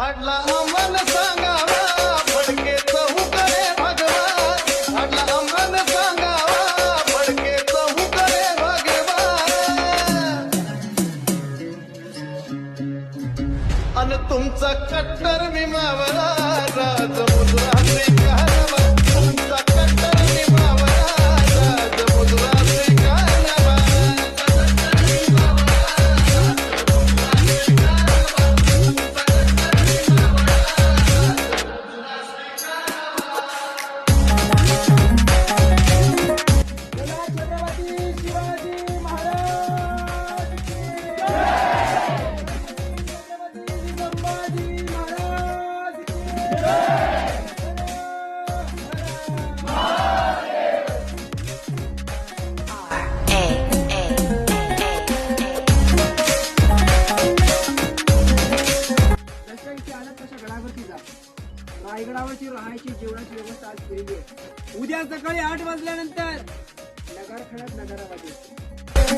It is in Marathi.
हाडला अमन सांगावा फडके चहूकडे भगवान हाडला अमन सांगावा फडके चहूकडे भगवान अन तुमचा कट्टर विमावला राज रायगडावरची राहण्याची जेवणाची व्यवस्था आज केलेली आहे. उद्या सकाळी आठ वाजल्यानंतर कारखान्यात नगारा वाजवतो